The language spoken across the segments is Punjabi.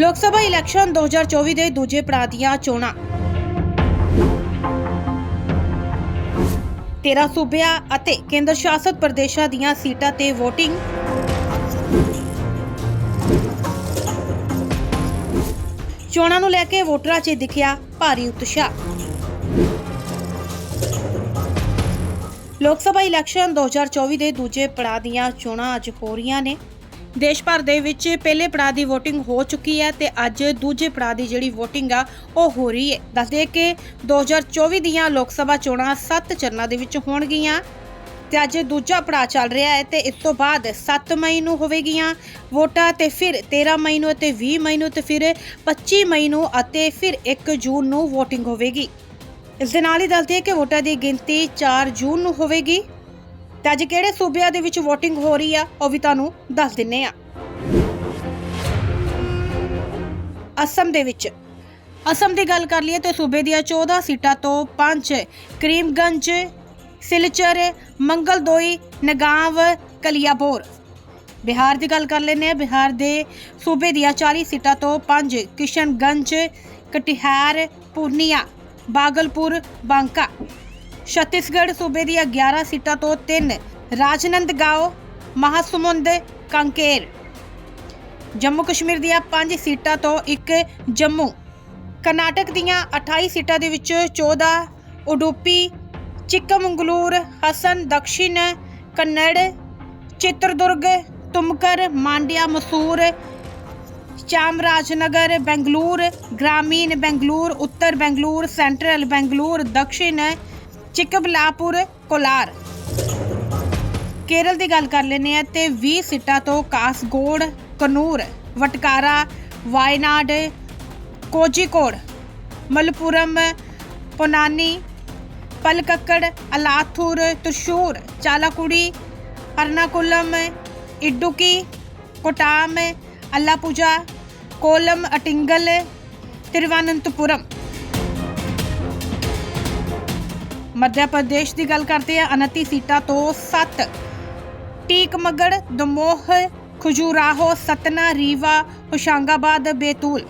ਲੋਕ ਸਭਾ ਇਲੈਕਸ਼ਨ 2024 ਦੇ ਦੂਜੇ ਪੜਾਅ ਦੀਆਂ ਚੋਣਾਂ। 13 ਸੂਬਿਆਂ ਅਤੇ ਕੇਂਦਰ ਸ਼ਾਸਤ ਪ੍ਰਦੇਸ਼ਾਂ ਦੀਆਂ ਸੀਟਾਂ ਤੇ VOTING ਚੋਣਾਂ ਨੂੰ ਲੈ ਕੇ ਵੋਟਰਾਂ 'ਚ ਦਿਖਿਆ ਭਾਰੀ ਉਤਸ਼ਾਹ। ਲੋਕ ਸਭਾ ਇਲੈਕਸ਼ਨ 2024 ਦੇ ਦੂਜੇ ਪੜਾਅ ਦੀਆਂ ਚੋਣਾਂ ਅੱਜ ਹੋ ਰਹੀਆਂ ਨੇ। ਦੇਸ਼ ਭਰ ਦੇ ਵਿੱਚ ਪਹਿਲੇ ਪੜਾਅ ਦੀ VOTING ਹੋ ਚੁੱਕੀ ਹੈ ਤੇ ਅੱਜ ਦੂਜੇ ਪੜਾਅ ਦੀ ਜਿਹੜੀ VOTING ਆ, ਉਹ ਹੋ ਰਹੀ ਹੈ। ਦੱਸਦੇ ਕਿ 2024 ਦੀਆਂ ਲੋਕ ਸਭਾ ਚੋਣਾਂ 7 ਚਰਨਾਂ ਦੇ ਵਿੱਚ ਹੋਣਗੀਆਂ ਤੇ ਅੱਜ ਦੂਜਾ ਪੜਾਅ ਚੱਲ ਰਿਹਾ ਹੈ ਤੇ ਇਸ ਤੋਂ ਬਾਅਦ 7 ਮਈ ਨੂੰ ਹੋਵੇਗੀਆਂ ਵੋਟਾਂ ਤੇ ਫਿਰ 13 ਮਈ ਨੂੰ ਅਤੇ 20 ਮਈ ਨੂੰ ਤੇ ਫਿਰ 25 ਮਈ ਨੂੰ ਅਤੇ ਫਿਰ 1 ਜੂਨ ਨੂੰ VOTING ਹੋਵੇਗੀ। ਇਸ ਦੇ ਨਾਲ ਹੀ ਦੱਸਦੀ ਕਿ ਵੋਟਾਂ ਦੀ ਗਿਣਤੀ 4 ਜੂਨ ਨੂੰ ਹੋਵੇਗੀ। ਤੇ ਅੱਜ ਕਿਹੜੇ ਸੂਬਿਆਂ ਦੇ ਵਿੱਚ VOTING ਹੋ ਰਹੀ ਆ, ਉਹ ਵੀ ਤੁਹਾਨੂੰ ਦੱਸ ਦਿੰਨੇ ਆ। ਅਸਮ ਦੇ ਵਿੱਚ। ਅਸਮ ਦੀ ਗੱਲ ਕਰ ਲਈਏ ਤਾਂ ਸੂਬੇ ਦੀਆਂ 14 ਸੀਟਾਂ ਤੋਂ 5 ਕਰੀਮਗੰਜ, ਸਿਲਚਰ, ਮੰਗਲਦੋਈ, ਨਗਾਂਵ, ਕਲੀਆਬੋਰ। ਬਿਹਾਰ ਦੀ ਗੱਲ ਕਰ ਲੈਂਦੇ ਆ, ਬਿਹਾਰ ਦੇ ਸੂਬੇ ਦੀਆਂ 40 ਸੀਟਾਂ ਤੋਂ 5 ਕਿਸ਼ਨਗੰਜ, ਕਟਿਹਾਰ, ਪੂਰਨੀਆ, ਬਾਗਲਪੁਰ, ਬਾਂਕਾ। ਛੱਤੀਸਗੜ੍ਹ ਸੂਬੇ ਦੀਆਂ 11 ਸੀਟਾਂ ਤੋਂ 3 ਰਾਜਨੰਦਗਾਓ ਮਹਾਸਮੁੰਦ, ਕੰਕੇਰ। ਜੰਮੂ ਕਸ਼ਮੀਰ ਦੀਆਂ 5 ਸੀਟਾਂ ਤੋਂ 1 ਜੰਮੂ। ਕਰਨਾਟਕ ਦੀਆਂ 28 ਸੀਟਾਂ ਦੇ ਵਿੱਚ 14 ਉਡੂਪੀ, ਚਿਕਮੰਗਲੂਰ, ਹਸਨ, ਦਕਸ਼ਿਨ, ਕੰਨੜ, ਚਿੱਤਰਦੁਰਗ, ਤੁਮਕਰ, ਮਾਂਡਿਆ, ਮਸੂਰ, ਚਾਮਰਾਜਨਗਰ, ਬੈਂਗਲੂਰ, ਗ੍ਰਾਮੀਣ ਬੈਂਗਲੂਰ, ਉੱਤਰ ਬੈਂਗਲੂਰ, ਸੈਂਟਰਲ ਬੈਂਗਲੂਰ, ਦਕਸ਼ਿਨ ਚਿਕਬਲਾਪੁਰ ਕੋਲਾਰ। ਕੇਰਲ ਦੀ ਗੱਲ ਕਰ ਲੈਂਦੇ ਆ ਤੇ 20 ਸੀਟਾਂ ਤੋਂ ਕਾਸਗੋੜ, ਕਨੂਰ, ਵਟਕਾਰਾ, ਵਾਇਨਾਡ ਕੋਜੀਕੋੜ ਮਲਪੁਰਮ, ਪੋਨਾਨੀ, ਪਲਕੱਕੜ, ਅਲਾਥੂਰ ਤ੍ਰਿਸ਼ੂਰ ਚਾਲਾਕੁੜੀ, ਅਰਨਾਕੁਲਮ, ਇਡੁਕੀ, ਕੋਟਾਮ ਅਲਾਪੂਜਾ ਕੋਲਮ, ਅਟਿੰਗਲ, ਤਿਰਵਾਨੰਤਪੁਰਮ। ਮੱਧ ਪ੍ਰਦੇਸ਼ ਦੀ ਗੱਲ ਕਰਦੇ ਆ 29 ਸੀਟਾਂ ਤੋਂ 7 ਟੀਕਮਗੜ, ਦਮੋਹ, ਖਜੂਰਾਹੋ, ਸਤਨਾ, ਰੀਵਾ, ਹੋਸ਼ੰਗਾਬਾਦ, ਬੇਤੂਲ।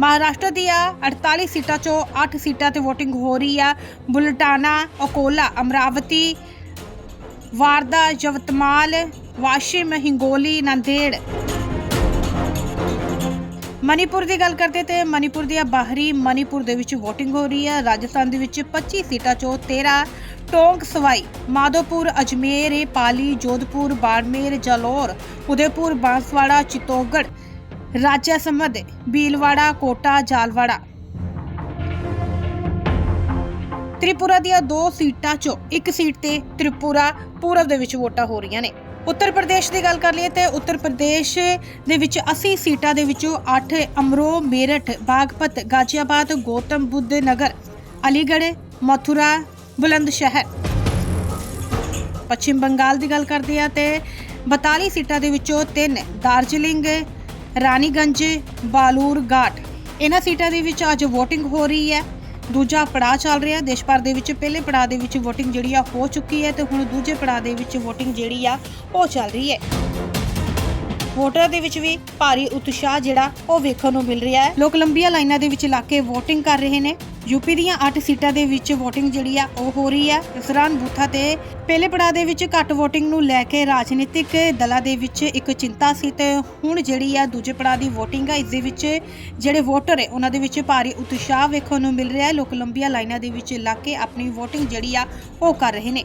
ਮਹਾਰਾਸ਼ਟਰ ਦੀਆਂ 48 ਸੀਟਾਂ ਚੋਂ 8 ਸੀਟਾਂ ਤੇ VOTING ਹੋ ਰਹੀ ਆ। ਬੁਲਟਾਨਾ, ਅਕੋਲਾ, ਅਮਰਾਵਤੀ, ਵਾਰਦਾ, ਜਵਤਮਾਲ, ਵਾਸ਼ਿਮ, ਹਿੰਗੋਲੀ, ਨੰਦੇੜ। ਮਨੀਪੁਰ ਦੀ ਗੱਲ ਕਰਦੇ ਤੇ ਮਨੀਪੁਰ ਦੀਆਂ ਬਾਹਰੀ ਮਨੀਪੁਰ ਦੇ ਵਿੱਚ VOTING ਹੋ ਰਹੀ ਹੈ। ਰਾਜਸਥਾਨ ਦੇ ਵਿੱਚ 25 ਸੀਟਾਂ ਚੋਂ 13 ਟੋਂਕ ਸਵਾਈ। ਮਾਧੋਪੁਰ, ਅਜਮੇਰ, ਪਾਲੀ, ਜੋਧਪੁਰ, ਬਾੜਮੇਰ, ਜਲੌਰ, ਉਦੈਪੁਰ, ਬਾਂਸਵਾੜਾ ਚਿਤੋਗੜ ਰਾਜਾ ਸਮਦ ਬੀਲਵਾੜਾ ਕੋਟਾ ਜਾਲਵਾੜਾ ਤ੍ਰਿਪੁਰਾ ਦੀਆਂ ਦੋ ਸੀਟਾਂ ਚੋਂ ਇੱਕ ਸੀਟ ਤੇ ਤ੍ਰਿਪੁਰਾ, ਪੂਰਬ ਦੇ ਵਿੱਚ ਵੋਟਾਂ ਹੋ ਰਹੀਆਂ ਨੇ। ਉੱਤਰ ਪ੍ਰਦੇਸ਼ ਦੀ ਗੱਲ ਕਰ ਲਈਏ ਤੇ ਉੱਤਰ ਪ੍ਰਦੇਸ਼ ਦੇ ਵਿੱਚ 80 ਸੀਟਾਂ ਦੇ ਵਿੱਚੋਂ 8 ਅਮਰੋ, ਮੇਰਠ, ਬਾਗਪਤ, ਗਾਜ਼ੀਆਬਾਦ, ਗੌਤਮ ਬੁੱਧ ਨਗਰ, ਅਲੀਗੜ੍ਹ, ਮਥੁਰਾ ਬੁਲੰਦ ਸ਼ਹਿਰ ਪੱਛਮ ਬੰਗਾਲ ਦੀ ਗੱਲ ਕਰਦੇ ਆ ਤੇ 42 ਸੀਟਾਂ ਦੇ ਵਿੱਚੋਂ 3 ਦਾਰਜਲਿੰਗ ਰਾਨੀਗੰਜ ਬਾਲੂਰਘਾਟ। ਇਹਨਾਂ ਸੀਟਾਂ ਦੇ ਵਿੱਚ ਅੱਜ VOTING ਹੋ ਰਹੀ ਹੈ। ਦੂਜਾ ਪੜਾਅ ਚੱਲ ਰਿਹਾ ਦੇਸ਼ ਭਰ ਦੇ ਵਿੱਚ ਪਹਿਲੇ ਪੜਾਅ ਦੇ ਵਿੱਚ VOTING ਜਿਹੜੀ ਆ ਹੋ ਚੁੱਕੀ ਹੈ ਤੇ ਹੁਣ ਦੂਜੇ ਪੜਾਅ ਦੇ ਵਿੱਚ VOTING ਜਿਹੜੀ ਆ ਉਹ ਚੱਲ ਰਹੀ ਹੈ। ਵੋਟਰਾਂ ਦੇ ਵਿੱਚ ਵੀ ਭਾਰੀ ਉਤਸ਼ਾਹ ਜਿਹੜਾ ਉਹ ਵੇਖਣ ਨੂੰ ਮਿਲ ਰਿਹਾ ਹੈ। ਲੋਕ ਲੰਬੀਆਂ ਲਾਈਨਾਂ ਦੇ ਵਿੱਚ ਲਾ ਕੇ VOTING ਕਰ ਰਹੇ ਨੇ। ਯੂਪੀ ਦੀਆਂ 8 ਸੀਟਾਂ ਦੇ ਵਿੱਚ VOTING ਜਿਹੜੀ ਆ ਉਹ ਹੋ ਰਹੀ ਹੈ ਇਸ ਦੌਰਾਨ ਬੂਥਾਂ ਤੇ ਪਹਿਲੇ ਪੜਾਅ ਦੇ ਵਿੱਚ ਘੱਟ VOTING ਨੂੰ ਲੈ ਕੇ ਰਾਜਨੀਤਿਕ ਦਲਾਂ ਦੇ ਵਿੱਚ ਇੱਕ ਚਿੰਤਾ ਸੀ ਤੇ ਹੁਣ ਜਿਹੜੀ ਆ ਦੂਜੇ ਪੜਾਅ ਦੀ VOTING ਆ, ਇਸ ਦੇ ਵਿੱਚ ਜਿਹੜੇ ਵੋਟਰ ਹੈ ਉਹਨਾਂ ਦੇ ਵਿੱਚ ਭਾਰੀ ਉਤਸ਼ਾਹ ਵੇਖਣ ਨੂੰ ਮਿਲ ਰਿਹਾ ਹੈ। ਲੋਕ ਲੰਬੀਆਂ ਲਾਈਨਾਂ ਦੇ ਵਿੱਚ ਲੱਗ ਕੇ ਆਪਣੀ VOTING ਜਿਹੜੀ ਆ ਉਹ ਕਰ ਰਹੇ ਨੇ।